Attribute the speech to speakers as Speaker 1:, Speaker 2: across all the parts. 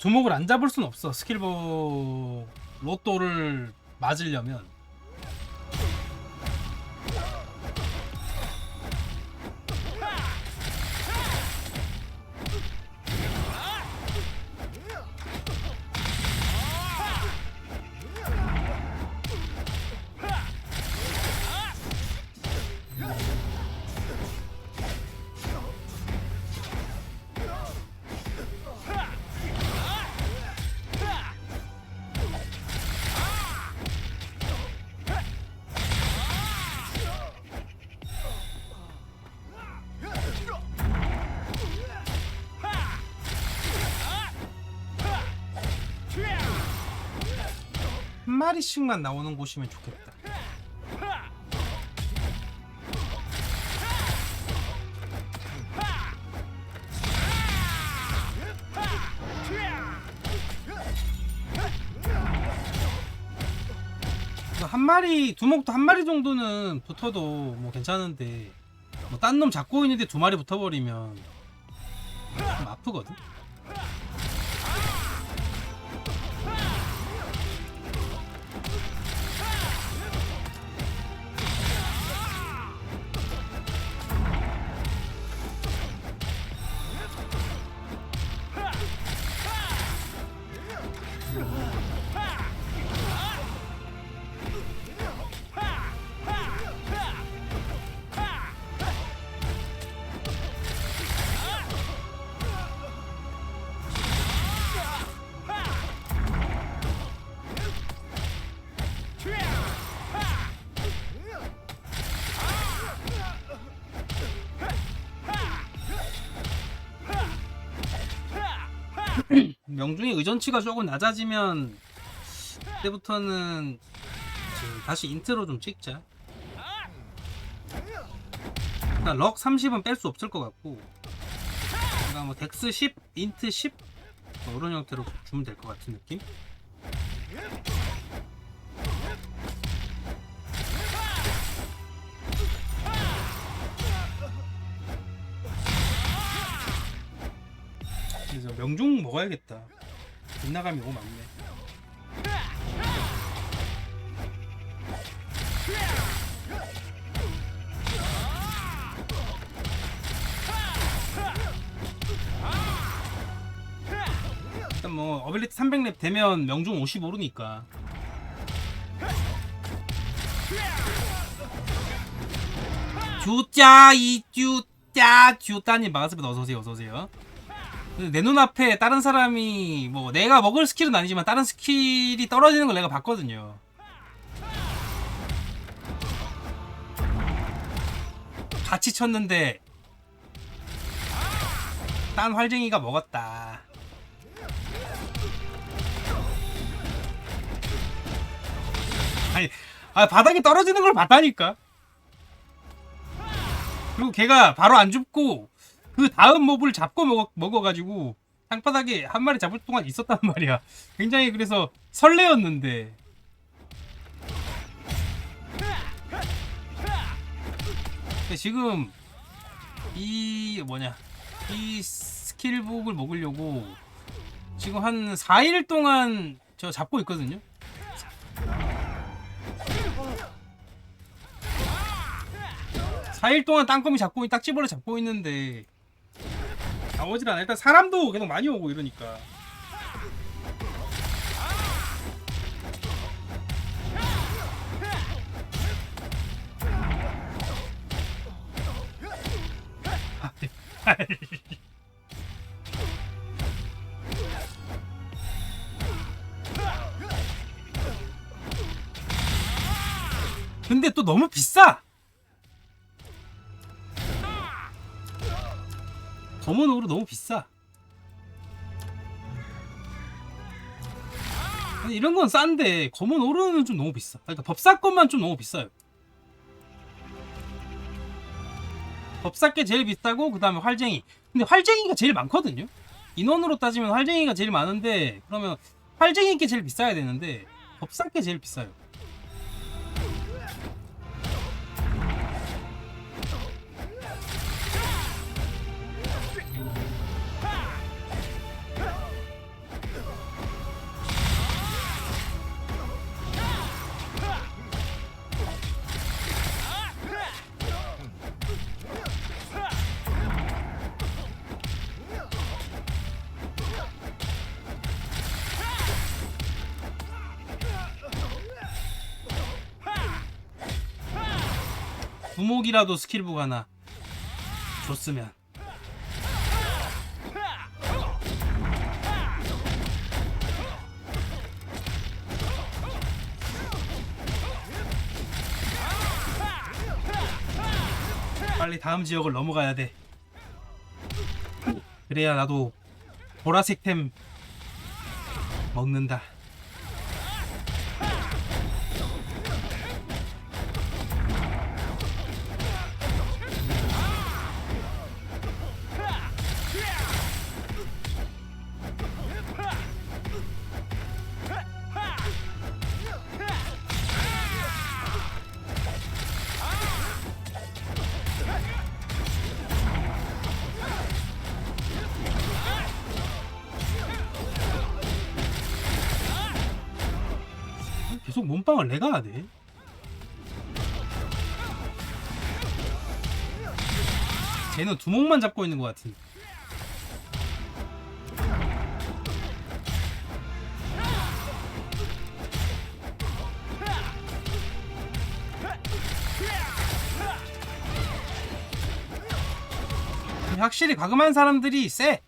Speaker 1: 두목을 안 잡을 순 없어. 스킬보 로또를 맞으려면 마리씩만 나오는 곳이면 좋겠다. 그한 마리 두목도 한 마리 정도는 붙어도 뭐 괜찮은데 뭐 딴 놈 잡고 있는데 두 마리 붙어버리면 좀 아프거든 명중의 의전치가 조금 낮아지면 그때부터는 다시 인트로 좀 찍자. 일단 럭 30은 뺄 수 없을 것 같고, 그러니까 뭐 덱스 10, 인트 10 뭐 이런 형태로 주면 될 것 같은 느낌. 그래서 명중 먹어야겠다. 빗나감이 너무 많네. 일단 뭐 어빌리티 300렙 되면 명중 50 오르니까. 주짜 이주짜 주따님 반갑습니다. 어서 오세요. 어서 오세요. 내 눈앞에 다른 사람이 뭐 내가 먹을 스킬은 아니지만 다른 스킬이 떨어지는 걸 내가 봤거든요. 같이 쳤는데 딴 활쟁이가 먹었다. 아니, 아 바닥에 떨어지는 걸 봤다니까. 그리고 걔가 바로 안 죽고 그 다음 몹을 잡고 먹어, 먹어가지고 땅바닥에 한 마리 잡을 동안 있었단 말이야. 굉장히 그래서 설레었는데. 지금 이 뭐냐 이 스킬북을 먹으려고 지금 한 4일 동안 저 잡고 있거든요. 사일 동안 땅거미 잡고 있- 딱지벌레 잡고 있는데 나오질 않아. 일단 사람도 계속 많이 오고 이러니까. 근데 또 너무 비싸. 검은 오로 너무 비싸. 이런 건 싼데 검은 오르는 좀 너무 비싸. 그러니까 법사권만 좀 너무 비싸요. 법사께 제일 비싸고 그 다음에 활쟁이. 근데 활쟁이가 제일 많거든요. 인원으로 따지면 활쟁이가 제일 많은데 그러면 활쟁이께 제일 비싸야 되는데 법사께 제일 비싸요. 두목이라도 스킬북 하나 줬으면. 빨리 다음 지역을 넘어가야 돼. 그래야 나도 보라색 템 먹는다 몸빵을 내가 하네 쟤는 두목만 잡고 있는 것 같은데 확실히 과금한 사람들이 세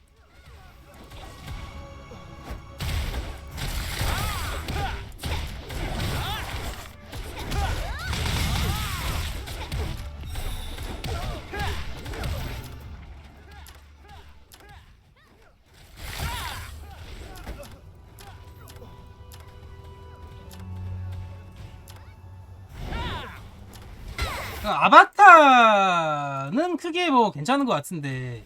Speaker 1: 아바타는 크게 뭐 괜찮은 것 같은데.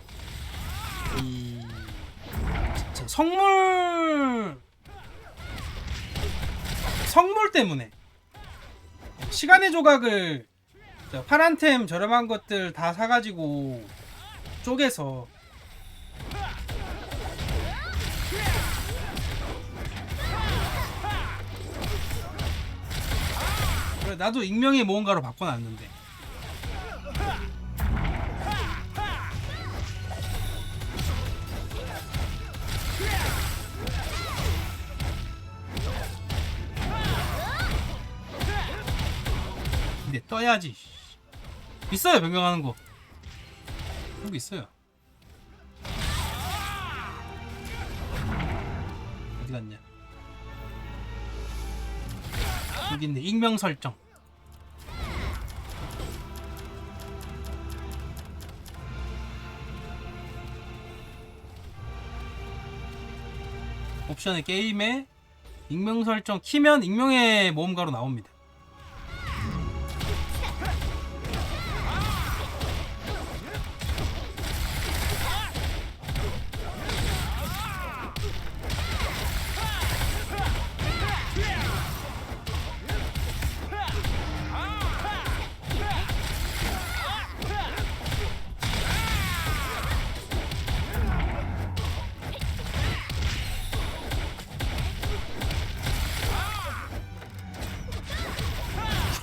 Speaker 1: 이저 성물 성물 때문에. 시간의 조각을 저 파란템 저렴한 것들 다 사가지고 쪼개서. 나도 익명의 모험가로 바꿔놨는데 떠야지 있어요 변경하는 거. 여기 있어요. 어디 갔냐? 여기 있네. 익명 설정. 옵션의 게임에 익명 설정 키면 익명의 모험가로 나옵니다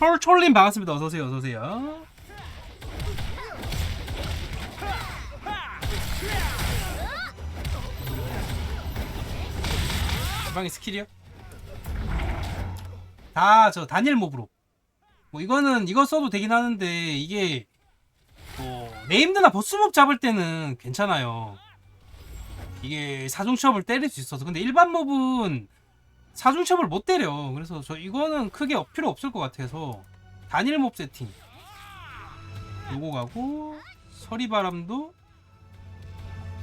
Speaker 1: 철철님 반갑습니다. 어서 오세요. 어서 오세요. 주방의 스킬이요? 다저 다니엘 몹으로. 뭐 이거는 이거 써도 되긴 하는데 이게 뭐 네임드나 보스몹 잡을 때는 괜찮아요. 이게 사중첩을 때릴 수 있어서 근데 일반 몹은 사중첩을 못 때려. 그래서 저 이거는 크게 업- 필요 없을 것 같아서 단일 몹 세팅. 요거 가고 서리바람도